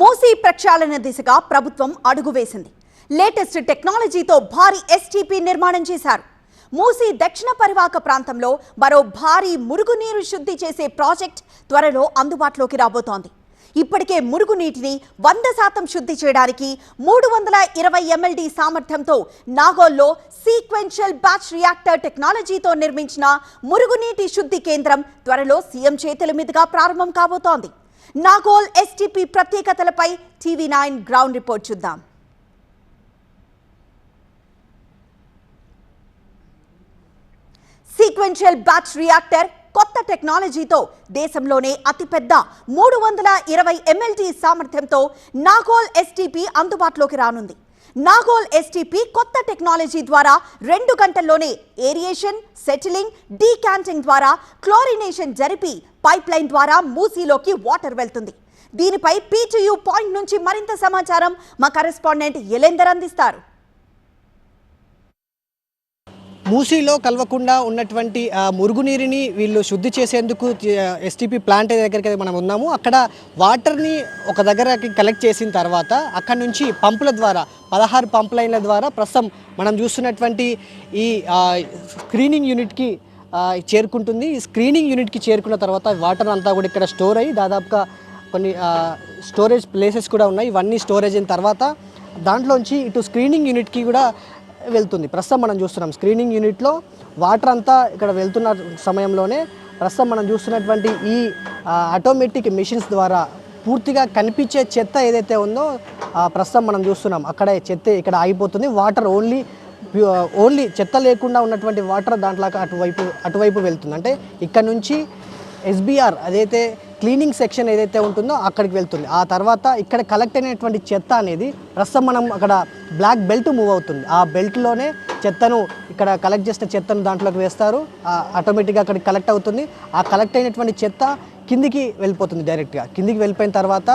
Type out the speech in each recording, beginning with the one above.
మూసీ ప్రక్షాళన దిశగా ప్రభుత్వం అడుగు వేసింది. లేటెస్ట్ టెక్నాలజీతో భారీ ఎస్టీపీ నిర్మాణం చేశారు. మూసీ దక్షిణ పరివాహక ప్రాంతంలో మరో భారీ మురుగునీరు శుద్ధి చేసే ప్రాజెక్ట్ త్వరలో అందుబాటులోకి రాబోతోంది. ఇప్పటికే మురుగునీటిని వంద శాతం శుద్ధి చేయడానికి మూడు వందల ఇరవై ఎంఎల్డి సామర్థ్యంతో నాగోల్లో సీక్వెన్షియల్ బ్యాచ్ రియాక్టర్ టెక్నాలజీతో నిర్మించిన మురుగునీటి శుద్ధి కేంద్రం త్వరలో సీఎం చేతుల మీదుగా ప్రారంభం కాబోతోంది. నాగోల్ ఎస్టీపీ ప్రత్యేకతలపై టీవీ నైన్ గ్రౌండ్ రిపోర్ట్ చూద్దాం. సీక్వెన్షియల్ బ్యాచ్ రియాక్టర్ కొత్త టెక్నాలజీతో దేశంలోనే అతిపెద్ద మూడు వందల ఇరవై ఎంఎల్టీ సామర్థ్యంతో నాగోల్ ఎస్టీపీ అందుబాటులోకి రానుంది. నాగోల్ ఎస్టీపీ కొత్త టెక్నాలజీ ద్వారా రెండు గంటల్లోనే ఏరియేషన్ సెటిలింగ్ డీకాంటింగ్ ద్వారా క్లోరినేషన్ జరిపి పైప్ లైన్ ద్వారా మూసీలోకి వాటర్ వెళ్తుంది. దీనిపై పీటీయూ పాయింట్ నుంచి మరింత సమాచారం మా కరెస్పాండెంట్ ఎలెందర్ అందిస్తారు. మూసీలో కలవకుండా ఉన్నటువంటి మురుగునీరుని వీళ్ళు శుద్ధి చేసేందుకు ఎస్టీపీ ప్లాంట్ దగ్గరికి మనం ఉన్నాము. అక్కడ వాటర్ని ఒక దగ్గరకి కలెక్ట్ చేసిన తర్వాత అక్కడ నుంచి పంపుల ద్వారా పదహారు పంప్ లైన్ల ద్వారా ప్రస్తుతం మనం చూస్తున్నటువంటి ఈ స్క్రీనింగ్ యూనిట్కి చేరుకుంటుంది. ఈ స్క్రీనింగ్ యూనిట్కి చేరుకున్న తర్వాత వాటర్ అంతా కూడా ఇక్కడ స్టోర్ అయ్యి దాదాపుగా కొన్ని స్టోరేజ్ ప్లేసెస్ కూడా ఉన్నాయి. ఇవన్నీ స్టోరేజ్ అయిన తర్వాత దాంట్లోంచి ఇటు స్క్రీనింగ్ యూనిట్కి కూడా వెళ్తుంది. ప్రస్తుతం మనం చూస్తున్నాం. స్క్రీనింగ్ యూనిట్లో వాటర్ అంతా ఇక్కడ వెళ్తున్న సమయంలోనే ప్రస్తుతం మనం చూస్తున్నటువంటి ఈ ఆటోమేటిక్ మిషన్స్ ద్వారా పూర్తిగా కనిపించే చెత్త ఏదైతే ఉందో ప్రస్తుతం మనం చూస్తున్నాం. అక్కడే చెత్త ఇక్కడ ఆగిపోతుంది. వాటర్ ఓన్లీ ఓన్లీ చెత్త లేకుండా ఉన్నటువంటి వాటర్ దాంట్లో అటువైపు అటువైపు వెళ్తుంది. అంటే ఇక్కడ నుంచి ఎస్బీఆర్ అదైతే క్లీనింగ్ సెక్షన్ ఏదైతే ఉంటుందో అక్కడికి వెళ్తుంది. ఆ తర్వాత ఇక్కడ కలెక్ట్ అయినటువంటి చెత్త అనేది ప్రస్తుతం మనం అక్కడ బ్లాక్ బెల్ట్ మూవ్ అవుతుంది. ఆ బెల్ట్లోనే చెత్తను ఇక్కడ కలెక్ట్ చేసిన చెత్తను దాంట్లోకి వేస్తారు. ఆటోమేటిక్గా అక్కడికి కలెక్ట్ అవుతుంది. ఆ కలెక్ట్ అయినటువంటి చెత్త కిందికి వెళ్ళిపోతుంది డైరెక్ట్గా. కిందికి వెళ్ళిపోయిన తర్వాత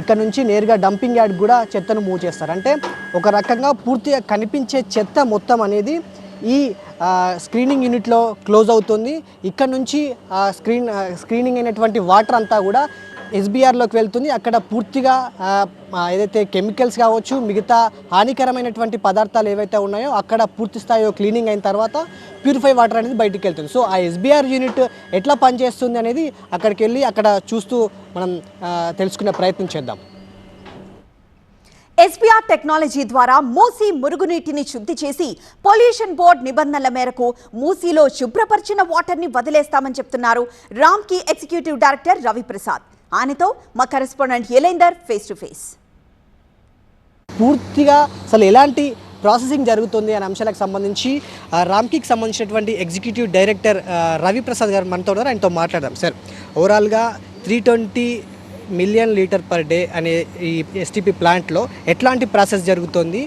ఇక్కడ నుంచి నేరుగా డంపింగ్ యార్డ్ కూడా చెత్తను మూవ్ చేస్తారు. అంటే ఒక రకంగా పూర్తిగా కనిపించే చెత్త మొత్తం అనేది ఈ స్క్రీనింగ్ యూనిట్లో క్లోజ్ అవుతుంది. ఇక్కడ నుంచి స్క్రీన్ స్క్రీనింగ్ అయినటువంటి వాటర్ అంతా కూడా ఎస్బీఆర్లోకి వెళ్తుంది. అక్కడ పూర్తిగా ఏదైతే కెమికల్స్ కావచ్చు మిగతా హానికరమైనటువంటి పదార్థాలు ఏవైతే ఉన్నాయో అక్కడ పూర్తి స్థాయిలో క్లీనింగ్ అయిన తర్వాత ప్యూరిఫై వాటర్ అనేది బయటికి వెళ్తుంది. సో ఆ ఎస్బీఆర్ యూనిట్ ఎట్లా పనిచేస్తుంది అనేది అక్కడికి వెళ్ళి అక్కడ చూస్తూ మనం తెలుసుకునే ప్రయత్నం చేద్దాం. ఎస్బీఆర్ టెక్నాలజీ ద్వారా మూసీ మురుగునీటిని శుద్ధి చేసి పొల్యూషన్ బోర్డ్ నిబంధనల మేరకు మూసీలో శుభ్రపరిచిన వాటర్ని వదిలేస్తామని చెప్తున్నారు రామ్కి ఎగ్జిక్యూటివ్ డైరెక్టర్ రవిప్రసాద్. ఆయనతో మా correspondent Elender face to face. పూర్తిగా అసలు ఎలాంటి ప్రాసెసింగ్ జరుగుతుంది అనే అంశాలకు సంబంధించి ఆ, రామ్కీకి సంబంధించినటువంటి ఎగ్జిక్యూటివ్ డైరెక్టర్ రవిప్రసాద్ గారు మనతో ఉన్నారు. ఆయనతో మాట్లాడదాం సార్. ఓవరాల్గా three twenty million litre per day అనే ఈ ఎస్టీపీ ప్లాంట్లో ఎట్లాంటి ప్రాసెస్ జరుగుతుంది?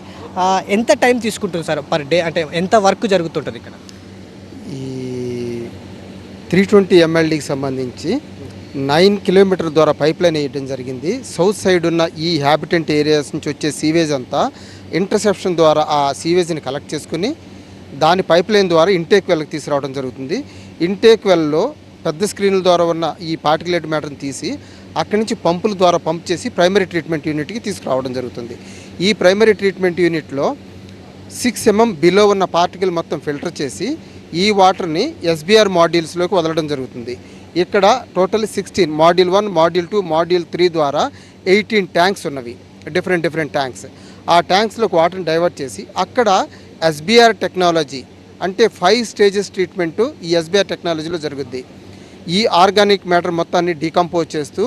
ఎంత టైం తీసుకుంటుంది సార్ పర్ డే అంటే ఎంత వర్క్ జరుగుతుంటుంది ఇక్కడ? ఈ త్రీ ట్వంటీ ఎంఎల్డీకి సంబంధించి నైన్ కిలోమీటర్ ద్వారా పైప్ లైన్ వేయడం జరిగింది. సౌత్ సైడ్ ఉన్న ఈ హ్యాబిటెంట్ ఏరియాస్ నుంచి వచ్చే సీవేజ్ అంతా ఇంటర్సెప్షన్ ద్వారా ఆ సీవేజ్ని కలెక్ట్ చేసుకుని దాని పైప్ లైన్ ద్వారా ఇంటేక్ వెల్కి తీసుకురావడం జరుగుతుంది. ఇంటేక్ వెల్లో పెద్ద స్క్రీన్ల ద్వారా ఉన్న ఈ పార్టికులేట్ మ్యాటర్ని తీసి అక్కడి నుంచి పంపుల ద్వారా పంప్ చేసి ప్రైమరీ ట్రీట్మెంట్ యూనిట్కి తీసుకురావడం జరుగుతుంది. ఈ ప్రైమరీ ట్రీట్మెంట్ యూనిట్లో సిక్స్ ఎంఎం బిలో ఉన్న పార్టికల్ మొత్తం ఫిల్టర్ చేసి ఈ వాటర్ని ఎస్బీఆర్ మాడ్యూల్స్లోకి వదలడం జరుగుతుంది. ఇక్కడ total sixteen module one module two module three ద్వారా ఎయిటీన్ ట్యాంక్స్ ఉన్నవి. Different different tanks. ఆ ట్యాంక్స్లోకి వాటర్ని డైవర్ట్ చేసి అక్కడ ఎస్బీఆర్ టెక్నాలజీ అంటే ఫైవ్ స్టేజెస్ ట్రీట్మెంటు ఈ ఎస్బీఆర్ టెక్నాలజీలో జరుగుద్ది. ఈ ఆర్గానిక్ మ్యాటర్ మొత్తాన్ని డీకంపోజ్ చేస్తూ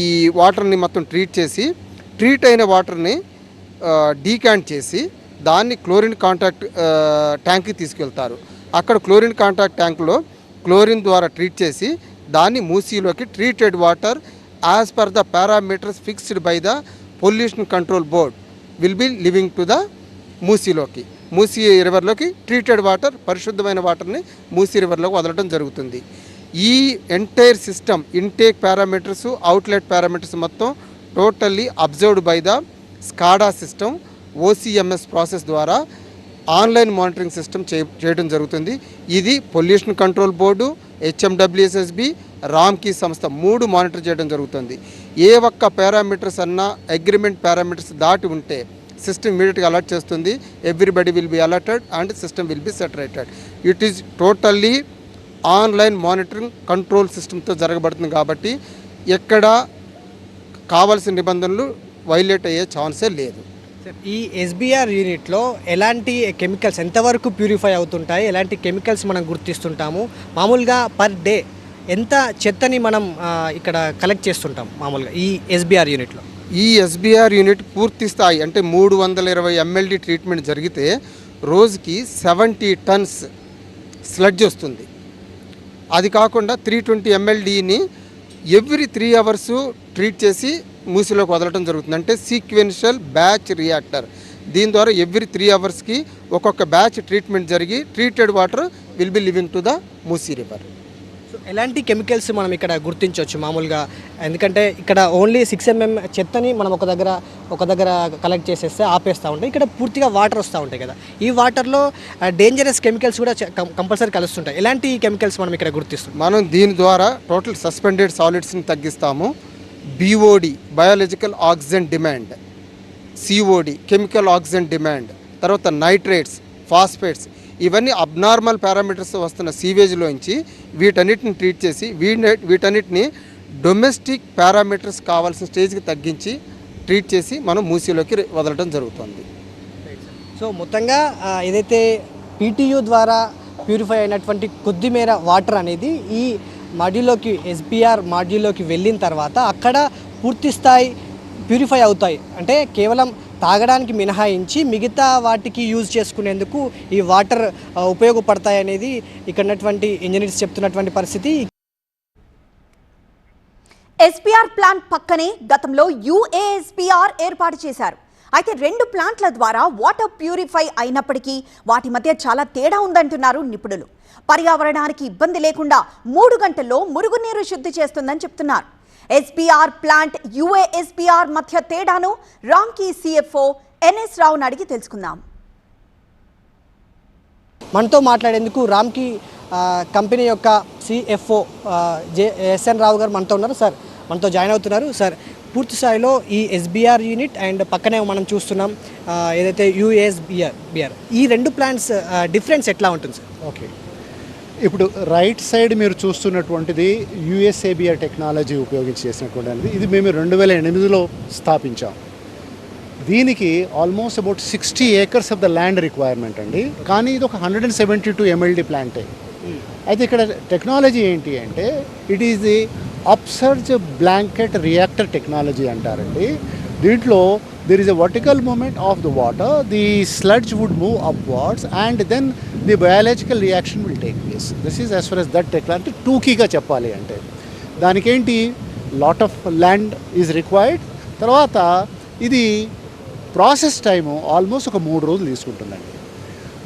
ఈ వాటర్ని మొత్తం ట్రీట్ చేసి ట్రీట్ అయిన వాటర్ని డీకాంట్ చేసి దాన్ని క్లోరిన్ కాంటాక్ట్ ట్యాంక్కి తీసుకెళ్తారు. అక్కడ క్లోరిన్ కాంటాక్ట్ ట్యాంకులో క్లోరిన్ ద్వారా ట్రీట్ చేసి దాన్ని మూసీలోకి treated water as per the parameters fixed by the pollution control board will be leaving to the మూసీలోకి. Musi రివర్లోకి ట్రీటెడ్ వాటర్ పరిశుద్ధమైన వాటర్ని మూసీ రివర్లోకి వదలడం జరుగుతుంది. ఈ entire system intake parameters outlet parameters మొత్తం totally observed by the SCADA system OCMS process ద్వారా online monitoring system చే చేయడం జరుగుతుంది. ఇది pollution control board HMWSSB Ramky సంస్థ మూడు మానిటర్ చేయడం జరుగుతుంది. ఏ ఒక్క పారామీటర్స్ అన్నా అగ్రిమెంట్ పారామీటర్స్ దాటి ఉంటే సిస్టమ్ ఇమీడియట్గా అలర్ట్ చేస్తుంది. Everybody will be alerted and system will be saturated. It is totally online monitoring control సిస్టమ్తో జరగబడుతుంది కాబట్టి ఎక్కడ కావాల్సిన నిబంధనలు వైలేట్ అయ్యే ఛాన్సే లేదు. ఈ ఎస్బీఆర్ యూనిట్లో ఎలాంటి కెమికల్స్ ఎంతవరకు ప్యూరిఫై అవుతుంటాయి? ఎలాంటి కెమికల్స్ మనం గుర్తిస్తుంటాము? మామూలుగా పర్ డే ఎంత చెత్తని మనం ఇక్కడ కలెక్ట్ చేస్తుంటాం మామూలుగా ఈ ఎస్బీఆర్ యూనిట్లో ఈ ఎస్బీఆర్ యూనిట్ పూర్తి స్థాయి అంటే మూడు వందల ఇరవై ఎంఎల్డి ట్రీట్మెంట్ జరిగితే రోజుకి సెవెంటీ టన్స్ స్లడ్జ్ వస్తుంది. అది కాకుండా త్రీ ట్వంటీ ఎంఎల్డిని ఎవ్రీ త్రీ అవర్సు ట్రీట్ చేసి మూసిలోకి వదలడం జరుగుతుంది. అంటే సీక్వెన్షియల్ బ్యాచ్ రియాక్టర్. దీని ద్వారా ఎవ్రీ త్రీ అవర్స్కి ఒక్కొక్క బ్యాచ్ ట్రీట్మెంట్ జరిగి treated water will be leaving to the Musi river. So ఎలాంటి కెమికల్స్ మనం ఇక్కడ గుర్తించవచ్చు మామూలుగా? ఎందుకంటే ఇక్కడ ఓన్లీ సిక్స్ ఎంఎం చెత్తని మనం ఒక దగ్గర ఒక దగ్గర కలెక్ట్ చేసేస్తే ఆపేస్తూ ఉంటాయి. ఇక్కడ పూర్తిగా వాటర్ వస్తూ ఉంటాయి కదా. ఈ వాటర్లో డేంజరస్ కెమికల్స్ కూడా కంపల్సరీ కలుస్తుంటాయి. ఎలాంటి కెమికల్స్ మనం ఇక్కడ గుర్తిస్తాం మనం దీని ద్వారా టోటల్ సస్పెండెడ్ సాలిడ్స్ని తగ్గిస్తాము. BOD biological oxygen demand COD chemical oxygen demand తర్వాత నైట్రేట్స్ ఫాస్ఫేట్స్ ఇవన్నీ అబ్నార్మల్ పారామీటర్స్ వస్తున్న సీవేజ్లోంచి వీటన్నిటిని ట్రీట్ చేసి వీటి వీటన్నిటిని డొమెస్టిక్ పారామీటర్స్ కావాల్సిన స్టేజ్కి తగ్గించి ట్రీట్ చేసి మనం మూసీలోకి వదలడం జరుగుతుంది. సో మొత్తంగా ఏదైతే పీటీయూ ద్వారా ప్యూరిఫై అయినటువంటి కొద్దిమేర వాటర్ అనేది ఈ మాడ్యూల్లోకి ఎస్బీఆర్ మాడ్యూల్లోకి వెళ్ళిన తర్వాత అక్కడ పూర్తి స్థాయి ప్యూరిఫై అవుతాయి. అంటే కేవలం తాగడానికి మినహాయించి మిగతా వాటికి యూజ్ చేసుకునేందుకు ఈ వాటర్ ఉపయోగపడతాయి అనేది ఇక్కడ ఉన్నటువంటి ఇంజనీర్స్ చెప్తున్నటువంటి పరిస్థితి. ఎస్పీఆర్ ప్లాంట్ పక్కనే గతంలో యుఏఎస్పీఆర్ ఏర్పాటు చేశారు. అయితే రెండు ప్లాంట్ల ద్వారా వాటర్ ప్యూరిఫై అయినప్పటికీ వాటి మధ్య చాలా తేడా ఉందంటున్నారు నిపుణులు. పర్యావరణానికి ఇబ్బంది లేకుండా మూడు గంటల్లో మురుగునీరు శుద్ధి చేస్తుందని చెప్తున్నారు. ఎస్పీఆర్ ప్లాంట్ యుఏఎస్పీఆర్ మధ్య తేడాను రాంకీ సిఎఫ్ఓ ఎన్ఎస్ రావును అడిగి తెలుసుకుందాం. మనతో మాట్లాడేందుకు రామ్కి కంపెనీ యొక్క సిఎఫ్ఓ జే ఎస్ఎన్ రావు గారు మనతో ఉన్నారు. సార్ మనతో జాయిన్ అవుతున్నారు. సార్ పూర్తి స్థాయిలో ఈ ఎస్బీఆర్ యూనిట్ అండ్ పక్కనే మనం చూస్తున్నాం ఏదైతే యుఎస్బిఆర్ బిఆర్. ఈ రెండు ప్లాంట్స్ డిఫరెన్స్ ఎట్లా ఉంటుంది సార్? ఓకే. ఇప్పుడు రైట్ సైడ్ మీరు చూస్తున్నటువంటిది యుఎస్ఏబిఆర్ టెక్నాలజీ ఉపయోగించి చేసినటువంటి అనేది. ఇది మేము రెండు వేల ఎనిమిదిలో స్థాపించాం. దీనికి almost about sixty acres of the land requirement అండి. కానీ ఇది ఒక hundred and seventy two MLD ప్లాంటే. అయితే ఇక్కడ టెక్నాలజీ ఏంటి అంటే it is the upsurge blanket reactor technology అంటారండి. దీంట్లో there is a vertical movement of the water the sludge would move upwards and then the biological reaction will take place this is as far as that technology అంటే టూకీగా చెప్పాలి అంటే. దానికేంటి? Lot of land is required తర్వాత ఇది process time almost ఒక మూడు రోజులు తీసుకుంటుందండి.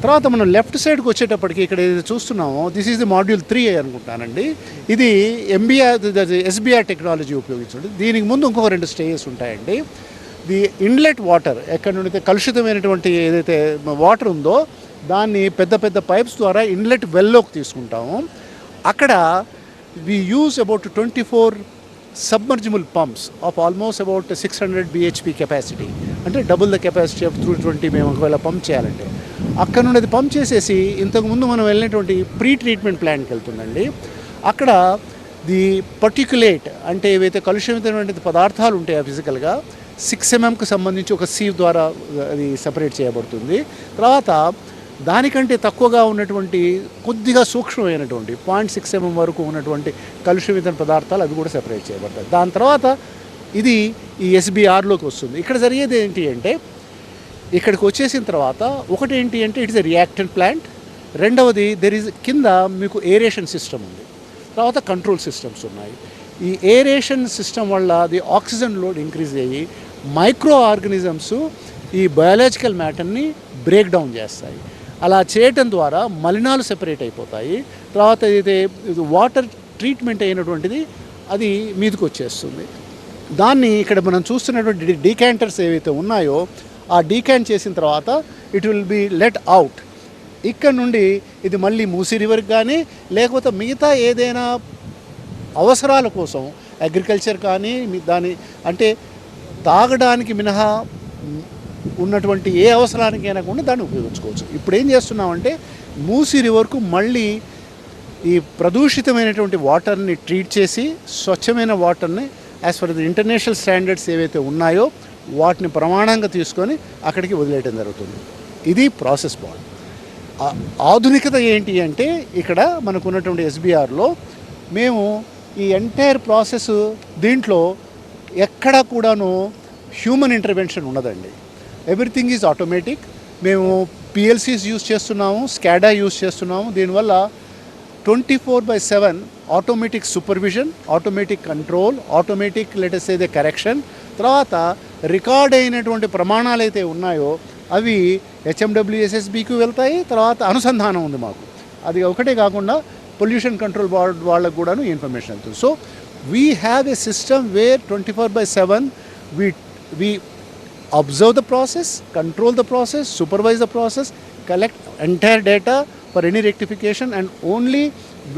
తర్వాత మనం లెఫ్ట్ సైడ్కి వచ్చేటప్పటికి ఇక్కడ ఏది చూస్తున్నామో. This is the module three అనుకుంటానండి. ఇది ఎంబీఆర్ ఎస్బీఆర్ టెక్నాలజీ ఉపయోగించండి. దీనికి ముందు ఇంకొక రెండు స్టేజెస్ ఉంటాయండి. ది ఇన్లెట్ వాటర్ ఎక్కడి నుండి అయితే కలుషితమైనటువంటి ఏదైతే వాటర్ ఉందో దాన్ని పెద్ద పెద్ద పైప్స్ ద్వారా ఇన్లెట్ వెల్లోకి తీసుకుంటాము. అక్కడ we use about twenty four submersible pumps of almost about six hundred BHP capacity అంటే double the capacity of through twenty మేము ఒకవేళ పంప్ చేయాలంటే. అక్కడ నుండి అది పంప్ చేసేసి ఇంతకుముందు మనం వెళ్ళినటువంటి ప్రీ ట్రీట్మెంట్ ప్లాంట్కి వెళ్తుందండి. అక్కడ ది పర్టిక్యులేట్ అంటే ఏవైతే కలుషితమైనటువంటి పదార్థాలు ఉంటాయో ఫిజికల్గా సిక్స్ ఎంఎంకి సంబంధించి ఒక సీవ్ ద్వారా అది సపరేట్ చేయబడుతుంది. తర్వాత దానికంటే తక్కువగా ఉన్నటువంటి కొద్దిగా సూక్ష్మమైనటువంటి పాయింట్ సిక్స్ ఎంఎం వరకు ఉన్నటువంటి కలుషితమైన పదార్థాలు అవి కూడా సెపరేట్ చేయబడతాయి. దాని తర్వాత ఇది ఈ ఎస్బీఆర్లోకి వస్తుంది. ఇక్కడ జరిగేది ఏంటి అంటే ఇక్కడికి వచ్చేసిన తర్వాత ఒకటి ఏంటి అంటే ఇట్స్ ఎ రియాక్టెంట్ ప్లాంట్. రెండవది దెర్ ఇస్ కింద మీకు ఏరేషన్ సిస్టమ్ ఉంది. తర్వాత కంట్రోల్ సిస్టమ్స్ ఉన్నాయి. ఈ ఏరేషన్ సిస్టమ్ వల్ల ది ఆక్సిజన్ లోడ్ ఇంక్రీజ్ అయ్యి మైక్రో ఆర్గనిజమ్స్ ఈ బయాలజికల్ మ్యాటర్ని బ్రేక్ డౌన్ చేస్తాయి. అలా చేయటం ద్వారా మలినాలు సెపరేట్ అయిపోతాయి. తర్వాత ఏదైతే వాటర్ ట్రీట్మెంట్ అయినటువంటిది అది మీదకి వచ్చేస్తుంది. దాన్ని ఇక్కడ మనం చూస్తున్నటువంటి డీకాంటర్స్ ఏవైతే ఉన్నాయో ఆ డీకాన్ చేసిన తర్వాత it will be let out ఇక్కడ నుండి ఇది మళ్ళీ మూసీ రివర్కి కానీ లేకపోతే మిగతా ఏదైనా అవసరాల కోసం అగ్రికల్చర్ కానీ దాని అంటే తాగడానికి మినహా ఉన్నటువంటి ఏ అవసరానికైనా కూడా దాన్ని ఉపయోగించుకోవచ్చు. ఇప్పుడు ఏం చేస్తున్నామంటే మూసీ రివర్కు మళ్ళీ ఈ ప్రదూషితమైనటువంటి వాటర్ని ట్రీట్ చేసి స్వచ్ఛమైన వాటర్ని as for the international standards ఏవైతే ఉన్నాయో వాటిని ప్రమాణంగా తీసుకొని అక్కడికి వదిలేయడం జరుగుతుంది. ఇది ప్రాసెస్ బాల్ ఆధునికత ఏంటి అంటే ఇక్కడ మనకు ఉన్నటువంటి ఎస్బీఆర్లో మేము ఈ ఎంటైర్ ప్రాసెస్ దీంట్లో ఎక్కడా కూడాను హ్యూమన్ ఇంటర్వెన్షన్ ఉండదండి. Everything is automatic. మేము పిఎల్సీస్ యూస్ చేస్తున్నాము స్కాడా యూస్ చేస్తున్నాము. దీనివల్ల twenty four by seven automatic supervision automatic control automatic let's ఏదే కరెక్షన్ తర్వాత రికార్డ్ అయినటువంటి ప్రమాణాలు అయితే ఉన్నాయో అవి హెచ్ఎండబ్ల్యూఎస్ఎస్బికి వెళ్తాయి తర్వాత అనుసంధానం ఉంది మాకు. అది ఒకటే కాకుండా పొల్యూషన్ కంట్రోల్ బోర్డ్ వాళ్ళకు కూడాను ఇన్ఫర్మేషన్ వెళ్తుంది. So we have a system where twenty four by seven we we observe the process control the process supervise the process collect entire data for any rectification and only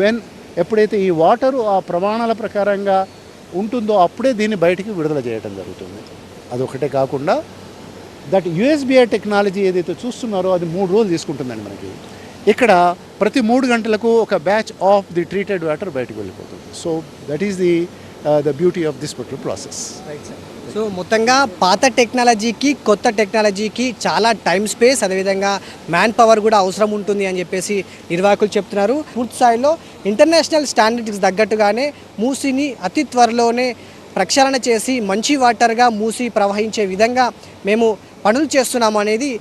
when ఎప్పుడైతే ఈ water ఆ ప్రమాణాల ప్రకారంగా ఉంటుందో అప్పుడే దీన్ని బయటికి విడుదల చేయడం జరుగుతుంది. అదొకటే కాకుండా దట్ యుఎస్బిఐ టెక్నాలజీ ఏదైతే చూస్తున్నారో అది మూడు రోజులు తీసుకుంటుందండి మనకి. ఇక్కడ ప్రతి మూడు గంటలకు ఒక batch of the treated water బయటకు వెళ్ళిపోతుంది. So that is the the beauty of this particular process so మొత్తంగా పాత టెక్నాలజీకి కొత్త టెక్నాలజీకి చాలా టైం స్పేస్ అదేవిధంగా మ్యాన్ పవర్ కూడా అవసరం ఉంటుంది అని చెప్పేసి నిర్వాహకులు చెప్తున్నారు. పూర్తి స్థాయిలో ఇంటర్నేషనల్ స్టాండర్డ్స్ తగ్గట్టుగానే మూసిని అతి త్వరలోనే ప్రక్షాళన చేసి మంచి వాటర్గా మూసి ప్రవహించే విధంగా మేము పనులు చేస్తున్నాము అనేది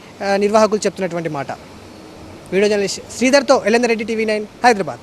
నిర్వాహకులు చెప్తున్నటువంటి మాట. Video journalist శ్రీధర్తో LN Reddy TV nine Hyderabad.